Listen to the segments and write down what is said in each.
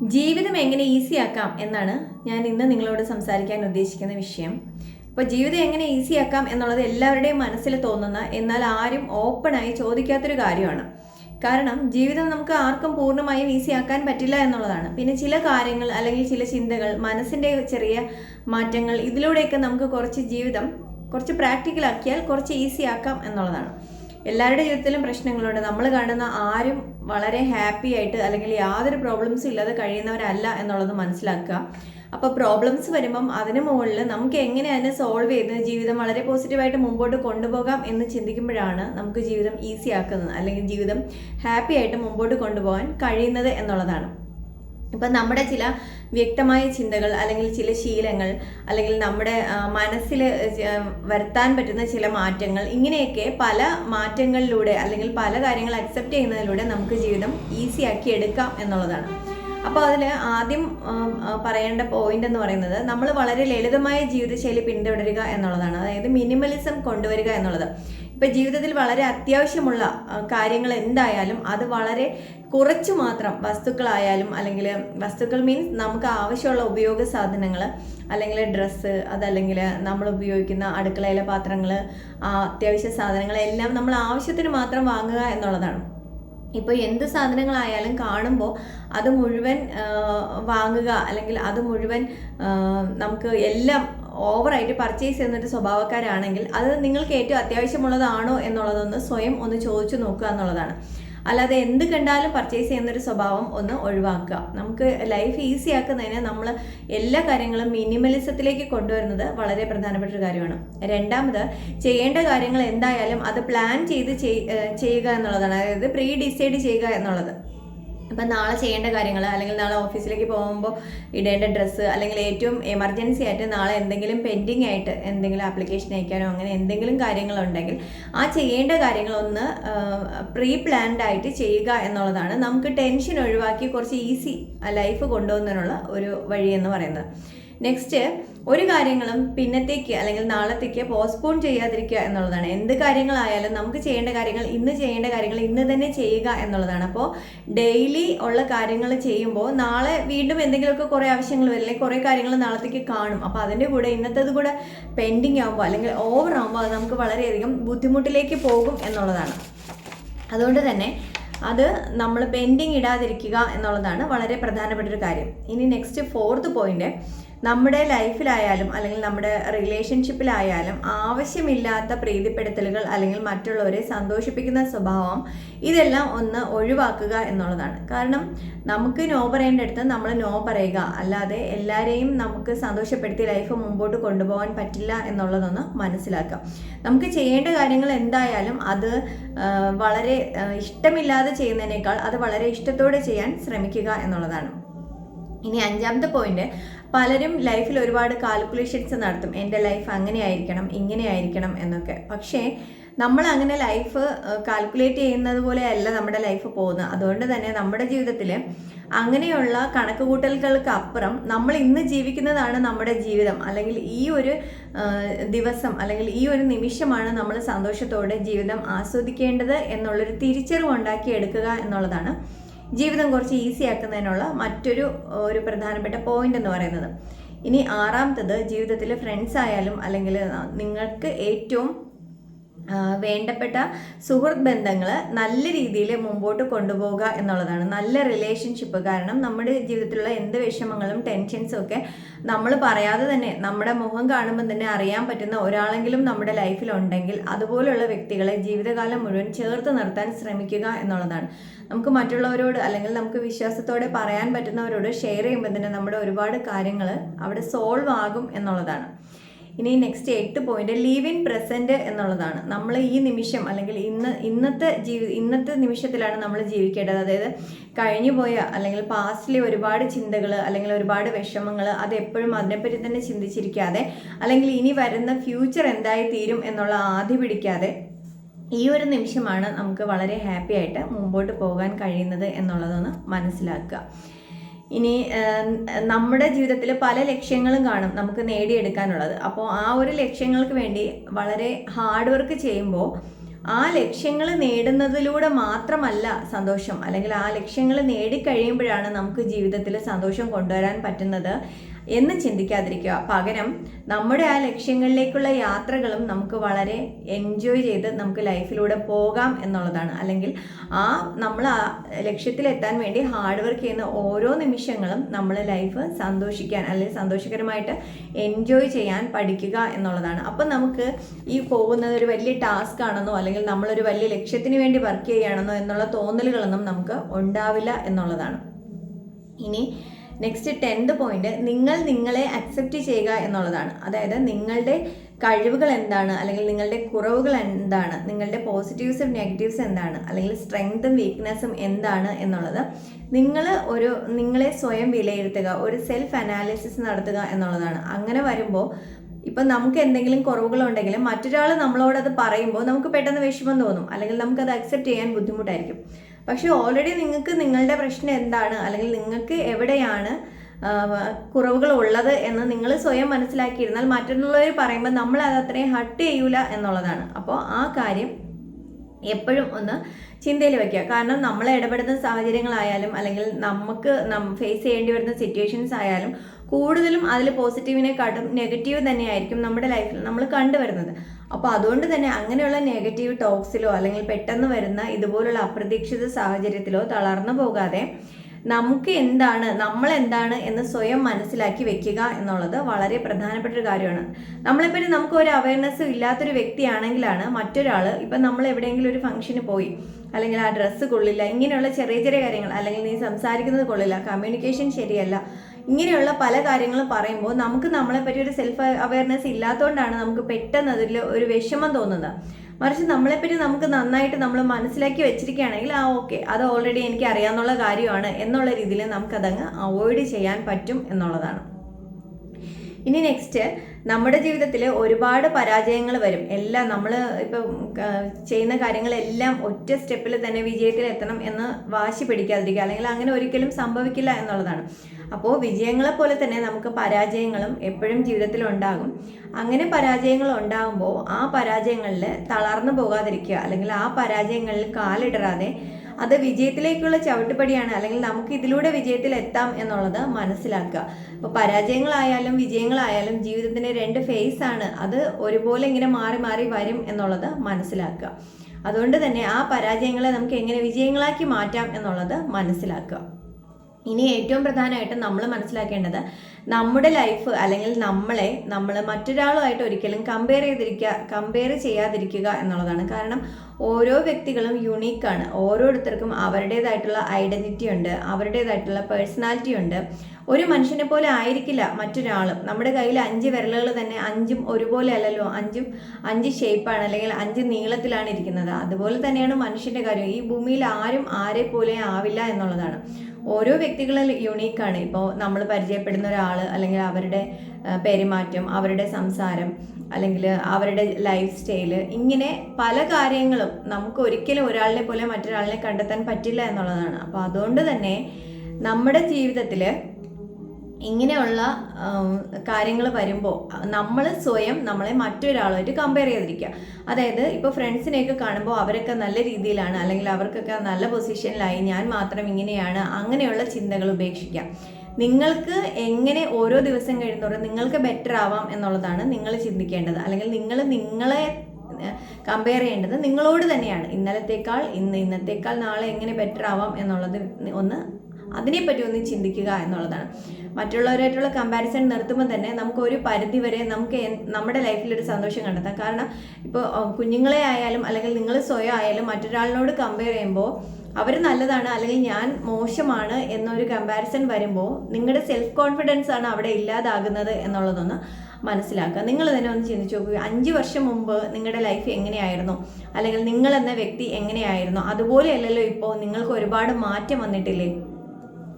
ജീവിതം എങ്ങനെ ഈസി ആക്കാം എന്നാണ് ഞാൻ ഇന്ന് നിങ്ങളോട് സംസാരിക്കാൻ ഉദ്ദേശിക്കുന്ന വിഷയം. അപ്പോൾ ജീവിതം എങ്ങനെ ഈസി ആക്കാം എന്നുള്ളത് എല്ലാവരുടെയും മനസ്സിൽ തോന്നുന്ന എന്നാൽ ആരും ഓപ്പണായി ചോദിക്കാത്തൊരു കാര്യമാണ്. കാരണം ജീവിതം നമുക്ക് ആർക്കും പൂർണമായും ആക്കാൻ പറ്റില്ല എന്നുള്ളതാണ്. പിന്നെ ചില കാര്യങ്ങൾ അല്ലെങ്കിൽ ചില ചിന്തകൾ മനസ്സിന്റെ ചെറിയ മാറ്റങ്ങൾ ഇതിലൂടെയൊക്കെ നമുക്ക് കുറച്ച് ജീവിതം കുറച്ച് പ്രാക്ടിക്കൽ ആക്കിയാൽ കുറച്ച് ഈസി ആക്കാം എന്നുള്ളതാണ്. എല്ലാവരുടെ ജീവിതത്തിലും പ്രശ്നങ്ങളുണ്ട്. നമ്മൾ കാണുന്ന ആരും വളരെ ഹാപ്പി ആയിട്ട് അല്ലെങ്കിൽ യാതൊരു പ്രോബ്ലംസും ഇല്ലാതെ കഴിയുന്നവരല്ല എന്നുള്ളത് മനസ്സിലാക്കുക. അപ്പോൾ പ്രോബ്ലംസ് വരുമ്പം അതിന് മുകളിൽ നമുക്ക് എങ്ങനെ അതിനെ സോൾവ് ചെയ്ത് ജീവിതം വളരെ പോസിറ്റീവായിട്ട് മുമ്പോട്ട് കൊണ്ടുപോകാം എന്ന് ചിന്തിക്കുമ്പോഴാണ് നമുക്ക് ജീവിതം ഈസി ആക്കുന്നത്. അല്ലെങ്കിൽ ജീവിതം ഹാപ്പി ആയിട്ട് മുമ്പോട്ട് കൊണ്ടുപോകാൻ കഴിയുന്നത് എന്നുള്ളതാണ്. ഇപ്പം നമ്മുടെ ചില വ്യക്തമായ ചിന്തകൾ അല്ലെങ്കിൽ ചില ശീലങ്ങൾ അല്ലെങ്കിൽ നമ്മുടെ മനസ്സിൽ വരുത്താൻ പറ്റുന്ന ചില മാറ്റങ്ങൾ ഇങ്ങനെയൊക്കെ പല മാറ്റങ്ങളിലൂടെ അല്ലെങ്കിൽ പല കാര്യങ്ങൾ അക്സെപ്റ്റ് ചെയ്യുന്നതിലൂടെ നമുക്ക് ജീവിതം ഈസി ആക്കി എടുക്കാം എന്നുള്ളതാണ്. അപ്പോൾ അതിൽ ആദ്യം പറയേണ്ട പോയിന്റ് എന്ന് പറയുന്നത് നമ്മൾ വളരെ ലളിതമായ ജീവിതശൈലി പിന്തുടരുക എന്നുള്ളതാണ്. അതായത് മിനിമലിസം കൊണ്ടുവരിക എന്നുള്ളത്. ഇപ്പം ജീവിതത്തിൽ വളരെ അത്യാവശ്യമുള്ള കാര്യങ്ങൾ എന്തായാലും അത് വളരെ കുറച്ച് മാത്രം വസ്തുക്കളായാലും അല്ലെങ്കിൽ വസ്തുക്കൾ മീൻസ് നമുക്ക് ആവശ്യമുള്ള ഉപയോഗ സാധനങ്ങൾ അല്ലെങ്കിൽ ഡ്രസ്സ് അതല്ലെങ്കിൽ നമ്മൾ ഉപയോഗിക്കുന്ന അടുക്കളയിലെ പാത്രങ്ങൾ അത്യാവശ്യ സാധനങ്ങളെല്ലാം നമ്മൾ ആവശ്യത്തിന് മാത്രം വാങ്ങുക എന്നുള്ളതാണ്. ഇപ്പോൾ എന്ത് സാധനങ്ങളായാലും കാണുമ്പോൾ അത് മുഴുവൻ വാങ്ങുക അല്ലെങ്കിൽ അത് മുഴുവൻ നമുക്ക് എല്ലാം ഓവറായിട്ട് പർച്ചേസ് ചെയ്യുന്നൊരു സ്വഭാവക്കാരാണെങ്കിൽ അത് നിങ്ങൾക്ക് ഏറ്റവും അത്യാവശ്യമുള്ളതാണോ എന്നുള്ളതൊന്ന് സ്വയം ഒന്ന് ചോദിച്ചു നോക്കുക എന്നുള്ളതാണ്. അല്ലാതെ എന്ത് കണ്ടാലും പർച്ചേസ് ചെയ്യുന്നൊരു സ്വഭാവം ഒന്ന് ഒഴിവാക്കുക. നമുക്ക് ലൈഫ് ഈസി ആക്കുന്നതിന് നമ്മൾ എല്ലാ കാര്യങ്ങളും മിനിമലിസത്തിലേക്ക് കൊണ്ടുവരുന്നത് വളരെ പ്രധാനപ്പെട്ട ഒരു കാര്യമാണ്. രണ്ടാമത് ചെയ്യേണ്ട കാര്യങ്ങൾ എന്തായാലും അത് പ്ലാൻ ചെയ്ത് ചെയ്യുക എന്നുള്ളതാണ്. അതായത് പ്രീ ഡിസൈഡ് ചെയ്യുക എന്നുള്ളത്. ഇപ്പം നാളെ ചെയ്യേണ്ട കാര്യങ്ങൾ അല്ലെങ്കിൽ നാളെ ഓഫീസിലേക്ക് പോകുമ്പോൾ ഇടേണ്ട ഡ്രസ്സ് അല്ലെങ്കിൽ ഏറ്റവും എമർജൻസി ആയിട്ട് നാളെ എന്തെങ്കിലും പെൻഡിങ് ആയിട്ട് എന്തെങ്കിലും ആപ്ലിക്കേഷൻ അയക്കാനോ അങ്ങനെ എന്തെങ്കിലും കാര്യങ്ങളുണ്ടെങ്കിൽ ആ ചെയ്യേണ്ട കാര്യങ്ങളൊന്ന് പ്രീ പ്ലാൻഡ് ആയിട്ട് ചെയ്യുക എന്നുള്ളതാണ്. നമുക്ക് ടെൻഷൻ ഒഴിവാക്കി കുറച്ച് ഈസി ലൈഫ് കൊണ്ടുപോകുന്നതിനുള്ള ഒരു വഴി എന്ന് പറയുന്നത്. നെക്സ്റ്റ് ഒരു കാര്യങ്ങളും പിന്നത്തേക്ക് അല്ലെങ്കിൽ നാളത്തേക്ക് പോസ്റ്റ്പോൺ ചെയ്യാതിരിക്കുക എന്നുള്ളതാണ്. എന്ത് കാര്യങ്ങളായാലും നമുക്ക് ചെയ്യേണ്ട കാര്യങ്ങൾ ഇന്ന് ചെയ്യേണ്ട കാര്യങ്ങൾ ഇന്ന് തന്നെ ചെയ്യുക എന്നുള്ളതാണ്. അപ്പോൾ ഡെയിലി ഉള്ള കാര്യങ്ങൾ ചെയ്യുമ്പോൾ നാളെ വീണ്ടും എന്തെങ്കിലുമൊക്കെ കുറേ ആവശ്യങ്ങൾ വരില്ലേ കുറേ കാര്യങ്ങൾ നാളത്തേക്ക് കാണും. അപ്പോൾ അതിന്റെ കൂടെ ഇന്നത്തേത് കൂടെ പെൻഡിങ് ആകുമ്പോൾ അല്ലെങ്കിൽ ഓവർ ആകുമ്പോൾ അത് നമുക്ക് വളരെയധികം ബുദ്ധിമുട്ടിലേക്ക് പോകും എന്നുള്ളതാണ്. അതുകൊണ്ട് തന്നെ അത് നമ്മൾ പെൻഡിങ് ഇടാതിരിക്കുക എന്നുള്ളതാണ് വളരെ പ്രധാനപ്പെട്ട ഒരു കാര്യം. ഇനി നെക്സ്റ്റ് ഫോർത്ത് പോയിന്റ് നമ്മുടെ ലൈഫിലായാലും അല്ലെങ്കിൽ നമ്മുടെ റിലേഷൻഷിപ്പിലായാലും ആവശ്യമില്ലാത്ത പ്രീതിപ്പെടുത്തലുകൾ അല്ലെങ്കിൽ മറ്റുള്ളവരെ സന്തോഷിപ്പിക്കുന്ന സ്വഭാവം ഇതെല്ലാം ഒന്ന് ഒഴിവാക്കുക എന്നുള്ളതാണ്. കാരണം നമുക്ക് നോ പറയേണ്ടടുത്ത് നമ്മൾ നോ പറയുക. അല്ലാതെ എല്ലാവരെയും നമുക്ക് സന്തോഷപ്പെടുത്തി ലൈഫ് മുമ്പോട്ട് കൊണ്ടുപോകാൻ പറ്റില്ല എന്നുള്ളതൊന്ന് മനസ്സിലാക്കുക. നമുക്ക് ചെയ്യേണ്ട കാര്യങ്ങൾ എന്തായാലും അത് വളരെ ഇഷ്ടമില്ലാതെ ചെയ്യുന്നതിനേക്കാൾ അത് വളരെ ഇഷ്ടത്തോടെ ചെയ്യാൻ ശ്രമിക്കുക എന്നുള്ളതാണ്. ഇനി അഞ്ചാമത്തെ പോയിന്റ് പലരും ലൈഫിൽ ഒരുപാട് കാൽക്കുലേഷൻസ് നടത്തും. എന്റെ ലൈഫ് അങ്ങനെ ആയിരിക്കണം ഇങ്ങനെ ആയിരിക്കണം എന്നൊക്കെ. പക്ഷേ നമ്മൾ അങ്ങനെ ലൈഫ് കാൽക്കുലേറ്റ് ചെയ്യുന്നത് പോലെയല്ല നമ്മുടെ ലൈഫ് പോകുന്നത്. അതുകൊണ്ട് തന്നെ നമ്മുടെ ജീവിതത്തിൽ അങ്ങനെയുള്ള കണക്കുകൂട്ടലുകൾക്ക് അപ്പുറം നമ്മൾ ഇന്ന് ജീവിക്കുന്നതാണ് നമ്മുടെ ജീവിതം. അല്ലെങ്കിൽ ഈ ഒരു ദിവസം അല്ലെങ്കിൽ ഈ ഒരു നിമിഷമാണ് നമ്മൾ സന്തോഷത്തോടെ ജീവിതം ആസ്വദിക്കേണ്ടത് എന്നുള്ളൊരു തിരിച്ചറിവ് ഉണ്ടാക്കി എടുക്കുക എന്നുള്ളതാണ് ജീവിതം കുറച്ച് ഈസി ആക്കുന്നതിനുള്ള മറ്റൊരു ഒരു പ്രധാനപ്പെട്ട പോയിന്റ് എന്ന് പറയുന്നത്. ഇനി ആറാമത്തത് ജീവിതത്തിൽ ഫ്രണ്ട്സ് ആയാലും അല്ലെങ്കിൽ നിങ്ങൾക്ക് ഏറ്റവും വേണ്ടപ്പെട്ട സുഹൃത്ത് ബന്ധങ്ങൾ നല്ല രീതിയിൽ മുമ്പോട്ട് കൊണ്ടുപോകുക എന്നുള്ളതാണ്. നല്ല റിലേഷൻഷിപ്പ് കാരണം നമ്മുടെ ജീവിതത്തിലുള്ള എന്ത് വിഷമങ്ങളും ടെൻഷൻസും ഒക്കെ നമ്മൾ പറയാതെ തന്നെ നമ്മുടെ മുഖം കാണുമ്പോൾ തന്നെ അറിയാൻ പറ്റുന്ന ഒരാളെങ്കിലും നമ്മുടെ ലൈഫിൽ ഉണ്ടെങ്കിൽ അതുപോലുള്ള വ്യക്തികളെ ജീവിതകാലം മുഴുവൻ ചേർത്ത് നിർത്താൻ ശ്രമിക്കുക എന്നുള്ളതാണ്. നമുക്ക് മറ്റുള്ളവരോട് അല്ലെങ്കിൽ നമുക്ക് വിശ്വാസത്തോടെ പറയാൻ പറ്റുന്നവരോട് ഷെയർ ചെയ്യുമ്പോൾ തന്നെ നമ്മുടെ ഒരുപാട് കാര്യങ്ങൾ അവിടെ സോൾവ് ആകും എന്നുള്ളതാണ്. ഇനി നെക്സ്റ്റ് എട്ട് പോയിന്റ് ലീവ് ഇൻ പ്രസന്റ് എന്നുള്ളതാണ്. നമ്മൾ ഈ നിമിഷം അല്ലെങ്കിൽ ഇന്ന് ഇന്നത്തെ ജീവി ഇന്നത്തെ നിമിഷത്തിലാണ് നമ്മൾ ജീവിക്കേണ്ടത്. അതായത് കഴിഞ്ഞു പോയ അല്ലെങ്കിൽ പാസ്റ്റിലെ ഒരുപാട് ചിന്തകൾ അല്ലെങ്കിൽ ഒരുപാട് വിഷമങ്ങൾ അത് എപ്പോഴും അതിനെപ്പറ്റി തന്നെ ചിന്തിച്ചിരിക്കാതെ അല്ലെങ്കിൽ ഇനി വരുന്ന ഫ്യൂച്ചർ എന്തായി തീരും എന്നുള്ള ആദ്യ പിടിക്കാതെ ഈ ഒരു നിമിഷമാണ് നമുക്ക് വളരെ ഹാപ്പി ആയിട്ട് മുമ്പോട്ട് പോകാൻ കഴിയുന്നത് എന്നുള്ളതൊന്ന് മനസ്സിലാക്കുക. ഇനി നമ്മുടെ ജീവിതത്തിൽ പല ലക്ഷ്യങ്ങളും കാണും നമുക്ക് നേടിയെടുക്കാനുള്ളത്. അപ്പോൾ ആ ഒരു ലക്ഷ്യങ്ങൾക്ക് വേണ്ടി വളരെ ഹാർഡ് വർക്ക് ചെയ്യുമ്പോൾ ആ ലക്ഷ്യങ്ങൾ നേടുന്നതിലൂടെ മാത്രമല്ല സന്തോഷം. അല്ലെങ്കിൽ ആ ലക്ഷ്യങ്ങൾ നേടിക്കഴിയുമ്പോഴാണ് നമുക്ക് ജീവിതത്തിൽ സന്തോഷം കൊണ്ടുവരാൻ പറ്റുന്നത്. എന്ന് ചിന്തിക്കാതിരിക്കുക. പകരം നമ്മുടെ ആ ലക്ഷ്യങ്ങളിലേക്കുള്ള യാത്രകളും നമുക്ക് വളരെ എൻജോയ് ചെയ്ത് നമുക്ക് ലൈഫിലൂടെ പോകാം എന്നുള്ളതാണ്. അല്ലെങ്കിൽ ആ നമ്മൾ ആ ലക്ഷ്യത്തിലെത്താൻ വേണ്ടി ഹാർഡ് വർക്ക് ചെയ്യുന്ന ഓരോ നിമിഷങ്ങളും നമ്മൾ ലൈഫ് സന്തോഷിക്കാൻ അല്ലെങ്കിൽ സന്തോഷകരമായിട്ട് എൻജോയ് ചെയ്യാൻ പഠിക്കുക എന്നുള്ളതാണ്. അപ്പം നമുക്ക് ഈ പോകുന്നത് ഒരു വലിയ ടാസ്ക് ആണെന്നോ അല്ലെങ്കിൽ നമ്മളൊരു വലിയ ലക്ഷ്യത്തിന് വേണ്ടി വർക്ക് ചെയ്യുകയാണെന്നോ എന്നുള്ള തോന്നലുകളൊന്നും നമുക്ക് ഉണ്ടാവില്ല എന്നുള്ളതാണ്. ഇനി നെക്സ്റ്റ് ടെൻത്ത് പോയിന്റ് നിങ്ങൾ നിങ്ങളെ അക്സെപ്റ്റ് ചെയ്യുക എന്നുള്ളതാണ്. അതായത് നിങ്ങളുടെ കഴിവുകൾ എന്താണ് അല്ലെങ്കിൽ നിങ്ങളുടെ കുറവുകൾ എന്താണ് നിങ്ങളുടെ പോസിറ്റീവ്സും നെഗറ്റീവ്സ് എന്താണ് അല്ലെങ്കിൽ സ്ട്രെങ്തും വീക്ക്നെസ്സും എന്താണ് എന്നുള്ളത് നിങ്ങൾ ഒരു നിങ്ങളെ സ്വയം വിലയിരുത്തുക ഒരു സെൽഫ് അനാലിസിസ് നടത്തുക എന്നുള്ളതാണ്. അങ്ങനെ വരുമ്പോൾ ഇപ്പം നമുക്ക് എന്തെങ്കിലും കുറവുകളുണ്ടെങ്കിലും മറ്റൊരാൾ നമ്മളോട് അത് പറയുമ്പോൾ നമുക്ക് പെട്ടെന്ന് വിഷമം തോന്നും അല്ലെങ്കിൽ നമുക്കത് അക്സെപ്റ്റ് ചെയ്യാൻ ബുദ്ധിമുട്ടായിരിക്കും. പക്ഷേ ഓൾറെഡി നിങ്ങൾക്ക് നിങ്ങളുടെ പ്രശ്നം എന്താണ്? അല്ലെങ്കിൽ നിങ്ങൾക്ക് എവിടെയാണ് കുറവുകൾ ഉള്ളത് എന്ന് നിങ്ങൾ സ്വയം മനസ്സിലാക്കിയിരുന്നാൽ മറ്റുള്ളവർ പറയുമ്പോൾ നമ്മൾ അത് അത്രയും ഹട്ട് ചെയ്യൂല എന്നുള്ളതാണ്. അപ്പോൾ ആ കാര്യം എപ്പോഴും ഒന്ന് ചിന്തയിൽ വയ്ക്കുക കാരണം നമ്മൾ ഇടപെടുന്ന സാഹചര്യങ്ങളായാലും അല്ലെങ്കിൽ നമുക്ക് ഫേസ് ചെയ്യേണ്ടി വരുന്ന സിറ്റുവേഷൻസ് ആയാലും കൂടുതലും അതിൽ പോസിറ്റീവിനെക്കാട്ടും നെഗറ്റീവ് തന്നെയായിരിക്കും നമ്മുടെ ലൈഫിൽ നമ്മൾ കണ്ടുവരുന്നത്. അപ്പോൾ അതുകൊണ്ട് തന്നെ അങ്ങനെയുള്ള നെഗറ്റീവ് ടോക്സിലോ അല്ലെങ്കിൽ പെട്ടെന്ന് വരുന്ന ഇതുപോലുള്ള അപ്രതീക്ഷിത സാഹചര്യത്തിലോ തളർന്നു പോകാതെ നമുക്ക് എന്താണ് നമ്മൾ എന്താണ് എന്ന് സ്വയം മനസ്സിലാക്കി വെക്കുക എന്നുള്ളത് വളരെ പ്രധാനപ്പെട്ട ഒരു കാര്യമാണ്. നമ്മളെപ്പറ്റി നമുക്ക് ഒരു അവയർനെസ് ഇല്ലാത്തൊരു വ്യക്തിയാണെങ്കിലാണ് മറ്റൊരാൾ ഇപ്പം നമ്മൾ എവിടെയെങ്കിലും ഒരു ഫംഗ്ഷന് പോയി അല്ലെങ്കിൽ ആ ഡ്രസ്സ് കൊള്ളില്ല ഇങ്ങനെയുള്ള ചെറിയ ചെറിയ കാര്യങ്ങൾ അല്ലെങ്കിൽ നീ സംസാരിക്കുന്നത് കൊള്ളില്ല കമ്മ്യൂണിക്കേഷൻ ശരിയല്ല ഇങ്ങനെയുള്ള പല കാര്യങ്ങളും പറയുമ്പോൾ നമുക്ക് നമ്മളെപ്പറ്റി ഒരു സെൽഫ് അവയർനെസ് ഇല്ലാത്തതുകൊണ്ടാണ് നമുക്ക് പെട്ടെന്ന് അതിൽ ഒരു വിഷമം തോന്നുന്നത്. മറിച്ച് നമ്മളെപ്പറ്റി നമുക്ക് നന്നായിട്ട് നമ്മൾ മനസ്സിലാക്കി വെച്ചിരിക്കുകയാണെങ്കിൽ ആ ഓക്കെ അത് ഓൾറെഡി എനിക്ക് അറിയാവുന്ന കാര്യമാണ് എന്നുള്ള രീതിയിൽ നമുക്കതങ്ങ് അവോയ്ഡ് ചെയ്യാൻ പറ്റും എന്നുള്ളതാണ്. ഇനി നെക്സ്റ്റ് നമ്മുടെ ജീവിതത്തിൽ ഒരുപാട് പരാജയങ്ങൾ വരും. എല്ലാം നമ്മൾ ഇപ്പം ചെയ്യുന്ന കാര്യങ്ങളെല്ലാം ഒറ്റ സ്റ്റെപ്പിൽ തന്നെ വിജയത്തിൽ എത്തണം എന്ന് വാശി പിടിക്കാതിരിക്കുക. അല്ലെങ്കിൽ അങ്ങനെ ഒരിക്കലും സംഭവിക്കില്ല എന്നുള്ളതാണ്. അപ്പോൾ വിജയങ്ങളെ പോലെ തന്നെ നമുക്ക് പരാജയങ്ങളും എപ്പോഴും ജീവിതത്തിൽ ഉണ്ടാകും അങ്ങനെ പരാജയങ്ങൾ ഉണ്ടാകുമ്പോൾ ആ പരാജയങ്ങളിൽ തളർന്നു പോകാതിരിക്കുക അല്ലെങ്കിൽ ആ പരാജയങ്ങളിൽ കാലിടറാതെ അത് വിജയത്തിലേക്കുള്ള ചവിട്ടുപടിയാണ് അല്ലെങ്കിൽ നമുക്ക് ഇതിലൂടെ വിജയത്തിൽ എത്താം എന്നുള്ളത് മനസ്സിലാക്കുക. അപ്പോൾ പരാജയങ്ങളായാലും വിജയങ്ങളായാലും ജീവിതത്തിന്റെ രണ്ട് ഫേസ് ആണ്. അത് ഒരുപോലെ ഇങ്ങനെ മാറി മാറി വരും എന്നുള്ളത് മനസ്സിലാക്കുക. അതുകൊണ്ട് തന്നെ ആ പരാജയങ്ങളെ നമുക്ക് എങ്ങനെ വിജയങ്ങളാക്കി മാറ്റാം എന്നുള്ളത് മനസ്സിലാക്കുക. ഇനി ഏറ്റവും പ്രധാനമായിട്ടും നമ്മൾ മനസ്സിലാക്കേണ്ടത് നമ്മുടെ ലൈഫ് അല്ലെങ്കിൽ നമ്മളെ നമ്മൾ മറ്റൊരാളുമായിട്ട് ഒരിക്കലും കമ്പയർ ചെയ്തിരിക്കുക കമ്പയർ ചെയ്യാതിരിക്കുക എന്നുള്ളതാണ്. കാരണം ഓരോ വ്യക്തികളും യുണീക്കാണ് ഓരോരുത്തർക്കും അവരുടേതായിട്ടുള്ള ഐഡന്റിറ്റി ഉണ്ട് അവരുടേതായിട്ടുള്ള പേഴ്സണാലിറ്റി ഉണ്ട്. ഒരു മനുഷ്യനെ പോലെ ആയിരിക്കില്ല മറ്റൊരാളും. നമ്മുടെ കയ്യിൽ അഞ്ച് വിരലുകൾ തന്നെ അഞ്ചും ഒരുപോലെ അല്ലല്ലോ. അഞ്ചും അഞ്ച് ഷേപ്പാണ് അല്ലെങ്കിൽ അഞ്ച് നീളത്തിലാണ് ഇരിക്കുന്നത്. അതുപോലെ തന്നെയാണ് മനുഷ്യന്റെ കാര്യം. ഈ ഭൂമിയിൽ ആരും ആരെ പോലെ ആവില്ല എന്നുള്ളതാണ്. ഓരോ വ്യക്തികളും യുണീക്കാണ് ഇപ്പോൾ നമ്മൾ പരിചയപ്പെടുന്ന ഒരാൾ അല്ലെങ്കിൽ അവരുടെ പെരുമാറ്റം അവരുടെ സംസാരം അല്ലെങ്കിൽ അവരുടെ ലൈഫ് സ്റ്റൈൽ ഇങ്ങനെ പല കാര്യങ്ങളും നമുക്ക് ഒരിക്കലും ഒരാളിനെ പോലെ മറ്റൊരാളിനെ കണ്ടെത്താൻ പറ്റില്ല എന്നുള്ളതാണ്. അപ്പോൾ അതുകൊണ്ട് തന്നെ നമ്മുടെ ജീവിതത്തിൽ ഇങ്ങനെയുള്ള കാര്യങ്ങൾ വരുമ്പോൾ നമ്മൾ സ്വയം നമ്മളെ മറ്റൊരാളുമായിട്ട് കമ്പയർ ചെയ്തിരിക്കുക. അതായത് ഇപ്പോൾ ഫ്രണ്ട്സിനെയൊക്കെ കാണുമ്പോൾ അവരൊക്കെ നല്ല രീതിയിലാണ് അല്ലെങ്കിൽ അവർക്കൊക്കെ നല്ല പൊസിഷനിലായി ഞാൻ മാത്രം ഇങ്ങനെയാണ് അങ്ങനെയുള്ള ചിന്തകൾ ഉപേക്ഷിക്കാം നിങ്ങൾക്ക് എങ്ങനെ ഓരോ ദിവസം കഴിയുന്നതോടെ നിങ്ങൾക്ക് ബെറ്റർ ആവാം എന്നുള്ളതാണ് നിങ്ങൾ ചിന്തിക്കേണ്ടത്. അല്ലെങ്കിൽ നിങ്ങൾ നിങ്ങളെ കമ്പയർ ചെയ്യേണ്ടത് നിങ്ങളോട് തന്നെയാണ്. ഇന്നലത്തേക്കാൾ ഇന്ന് ഇന്നത്തേക്കാൾ നാളെ എങ്ങനെ ബെറ്റർ ആവാം എന്നുള്ളത് ഒന്ന് അതിനെപ്പറ്റി ഒന്ന് ചിന്തിക്കുക എന്നുള്ളതാണ്. മറ്റുള്ളവരായിട്ടുള്ള കമ്പാരിസൺ നിർത്തുമ്പോൾ തന്നെ നമുക്ക് ഒരു പരിധി വരെ നമുക്ക് നമ്മുടെ ലൈഫിൽ ഒരു സന്തോഷം കണ്ടെത്താം. കാരണം ഇപ്പോൾ കുഞ്ഞുങ്ങളെ ആയാലും അല്ലെങ്കിൽ നിങ്ങൾ സ്വയം ആയാലും മറ്റൊരാളിനോട് കമ്പയർ ചെയ്യുമ്പോൾ അവർ നല്ലതാണ് അല്ലെങ്കിൽ ഞാൻ മോശമാണ് എന്നൊരു കമ്പാരിസൺ വരുമ്പോൾ നിങ്ങളുടെ സെൽഫ് കോൺഫിഡൻസ് ആണ് അവിടെ ഇല്ലാതാകുന്നത് എന്നുള്ളതൊന്ന് മനസ്സിലാക്കുക. നിങ്ങൾ തന്നെ ഒന്ന് ചിന്തിച്ചു നോക്കുക അഞ്ച് വർഷം മുമ്പ് നിങ്ങളുടെ ലൈഫ് എങ്ങനെയായിരുന്നു? അല്ലെങ്കിൽ നിങ്ങൾ എന്ന വ്യക്തി എങ്ങനെയായിരുന്നു? അതുപോലെയല്ലല്ലോ ഇപ്പോൾ നിങ്ങൾക്ക് ഒരുപാട് മാറ്റം വന്നിട്ടില്ലേ?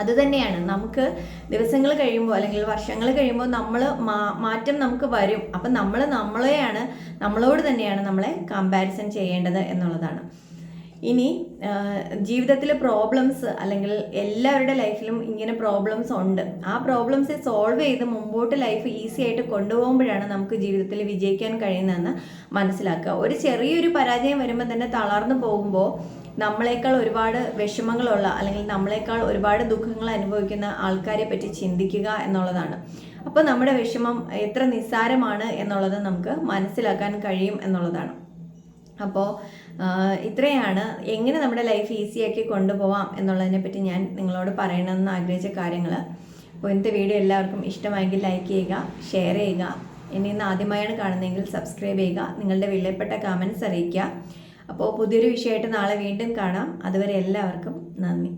അത് തന്നെയാണ്. നമുക്ക് ദിവസങ്ങൾ കഴിയുമ്പോൾ അല്ലെങ്കിൽ വർഷങ്ങൾ കഴിയുമ്പോൾ നമ്മൾ മാറ്റം നമുക്ക് വരും. അപ്പം നമ്മൾ നമ്മളെയാണ് നമ്മളോട് തന്നെയാണ് നമ്മളെ കമ്പാരിസൺ ചെയ്യേണ്ടത് എന്നുള്ളതാണ്. ഇനി ജീവിതത്തിൽ പ്രോബ്ലംസ് അല്ലെങ്കിൽ എല്ലാവരുടെ ലൈഫിലും ഇങ്ങനെ പ്രോബ്ലംസ് ഉണ്ട്. ആ പ്രോബ്ലംസ് സോൾവ് ചെയ്ത് മുമ്പോട്ട് ലൈഫ് ഈസി ആയിട്ട് കൊണ്ടുപോകുമ്പോഴാണ് നമുക്ക് ജീവിതത്തിൽ വിജയിക്കാൻ കഴിയുന്നതെന്ന് മനസ്സിലാക്കുക. ഒരു ചെറിയൊരു പരാജയം വരുമ്പോൾ തന്നെ തളർന്നു പോകുമ്പോൾ നമ്മളെക്കാൾ ഒരുപാട് വിഷമങ്ങളുള്ള അല്ലെങ്കിൽ നമ്മളെക്കാൾ ഒരുപാട് ദുഃഖങ്ങൾ അനുഭവിക്കുന്ന ആൾക്കാരെ പറ്റി ചിന്തിക്കുക എന്നുള്ളതാണ്. അപ്പോൾ നമ്മുടെ വിഷമം എത്ര നിസ്സാരമാണ് എന്നുള്ളത് നമുക്ക് മനസ്സിലാക്കാൻ കഴിയും എന്നുള്ളതാണ്. അപ്പോൾ ഇത്രയാണ്. എങ്ങനെ നമ്മുടെ ലൈഫ് ഈസിയാക്കി കൊണ്ടുപോവാം എന്നുള്ളതിനെ പറ്റി ഞാൻ നിങ്ങളോട് പറയണമെന്ന് ആഗ്രഹിച്ച കാര്യങ്ങൾ അപ്പോൾ ഇന്നത്തെ വീഡിയോ എല്ലാവർക്കും ഇഷ്ടമായെങ്കിൽ ലൈക്ക് ചെയ്യുക ഷെയർ ചെയ്യുക. ഇനി ഇന്ന് ആദ്യമായാണ് കാണുന്നതെങ്കിൽ സബ്സ്ക്രൈബ് ചെയ്യുക നിങ്ങളുടെ വിലപ്പെട്ട കമൻസ് അറിയിക്കുക. അപ്പോൾ പുതിയൊരു വിഷയമായിട്ട് നാളെ വീണ്ടും കാണാം. അതുവരെ എല്ലാവർക്കും നന്ദി.